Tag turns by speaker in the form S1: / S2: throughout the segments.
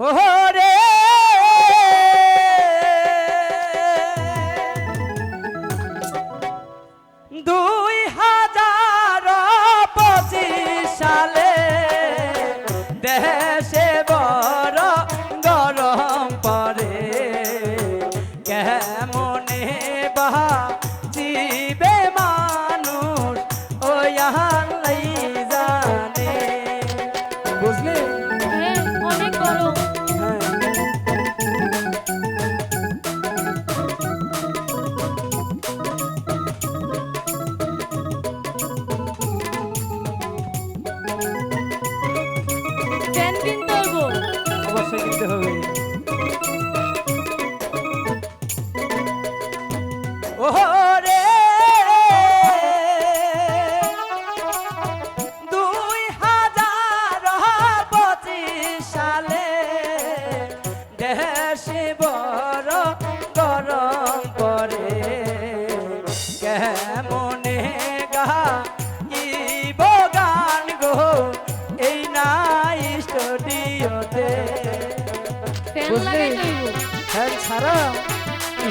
S1: ওরে দুই হাজার পঁচিশ সালে দেশে বড় গরম পরে কেমন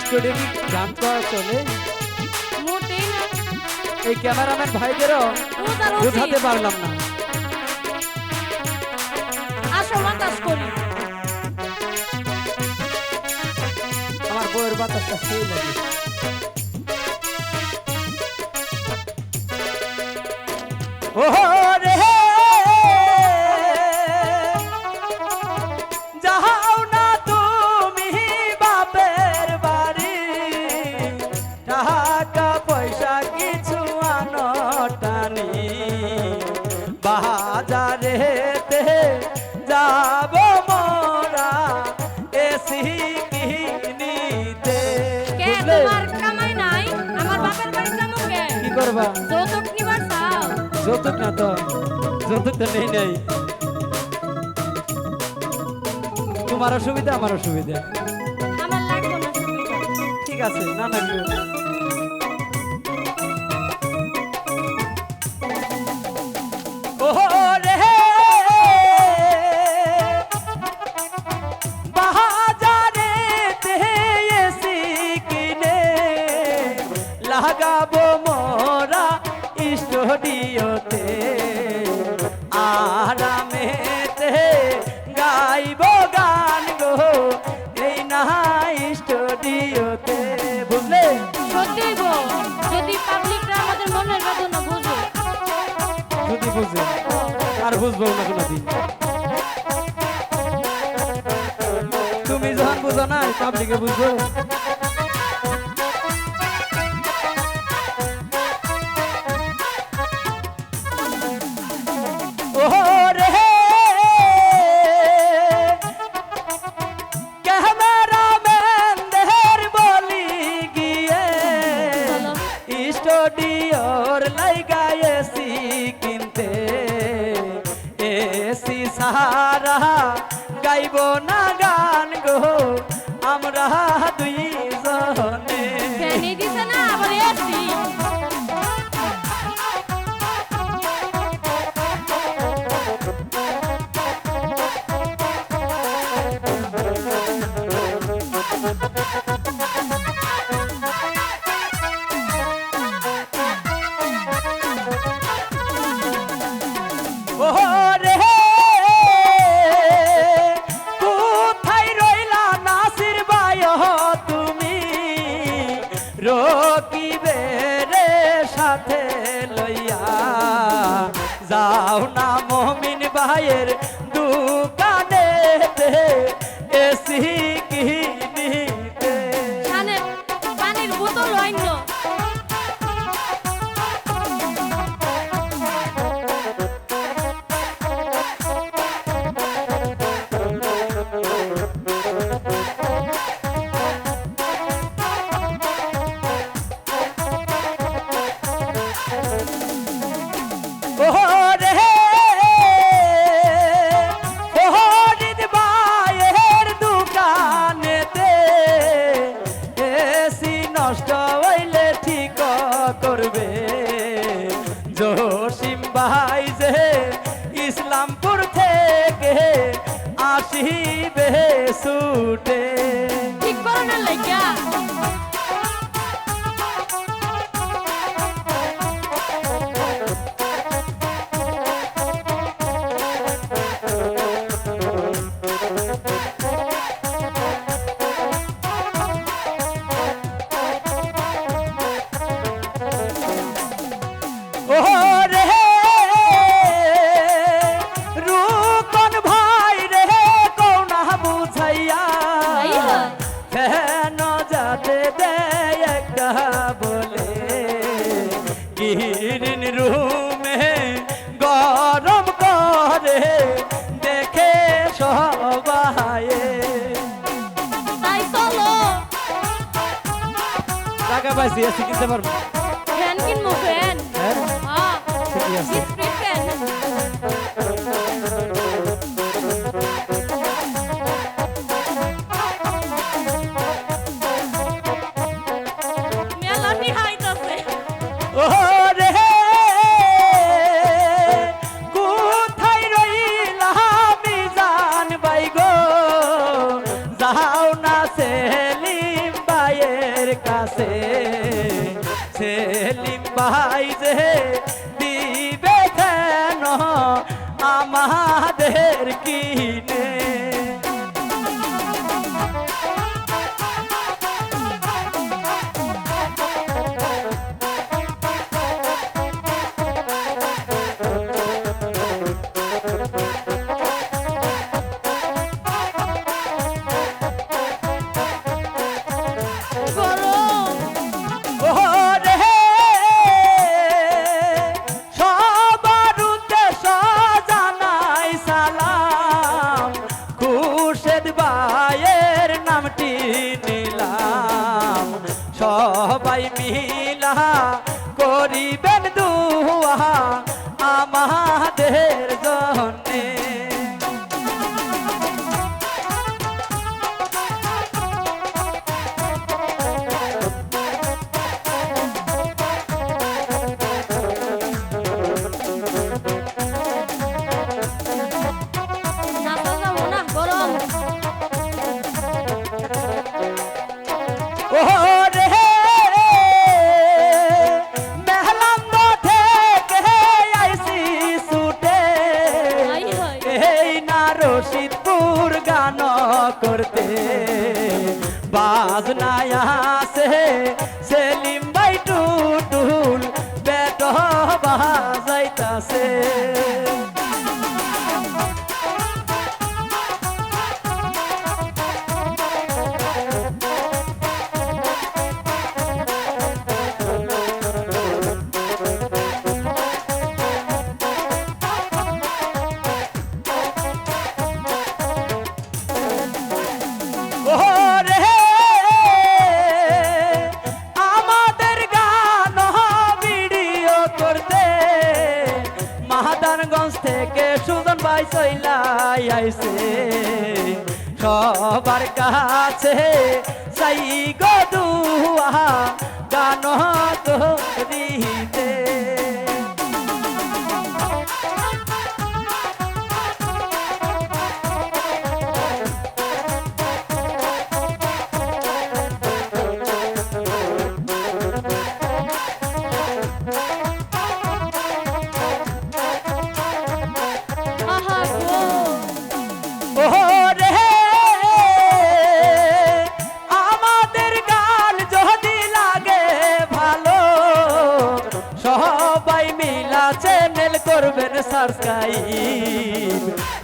S1: স্টুডেন্ট গান করা চলে এই ক্যামেরাম্যান ভাইদেরও বোঝাতে পারলাম না। আমার বইয়ের বাতাসটা সেই লাগে ওহো! বাবা।
S2: যৌতুক
S1: না তো যৌতুক তো নেই নাই। তোমার অসুবিধা আমার অসুবিধা। ঠিক আছে না লাগবে।
S2: বুঝে
S1: আর বুঝব না কোনোদিন। তুমি যখন বুঝো নাই পাবলিকে বুঝব। Dior la সাহারা গাইব যাও না মমিন ভাইয়ের দুঃখ আছে এসি কিনতে পারব
S2: ফ্যান কিনবো ফ্যান।
S1: হ্যাঁ?
S2: হ্যাঁ।
S1: ঠিকই আছে। সবাই মিলা করিবেন দুহা আমাদের জন্যে। করতে। বাজনায় আসে সেলিম থেকে সুজন ভাই চইলাই আইছে। সবার কাছে সাই গদুয়া গান তো দিতে। করবেন সাবস্ক্রাইব।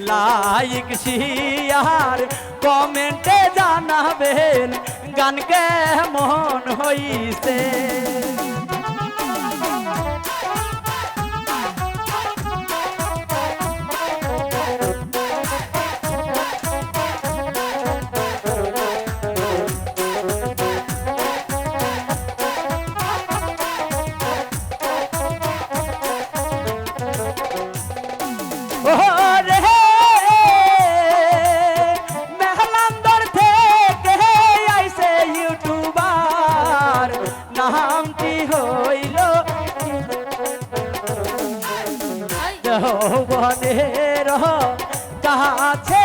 S1: লাইক শেয়ার কমেন্টে জানাবেন। গান কেমন হইছে? ধনের যাহা আছে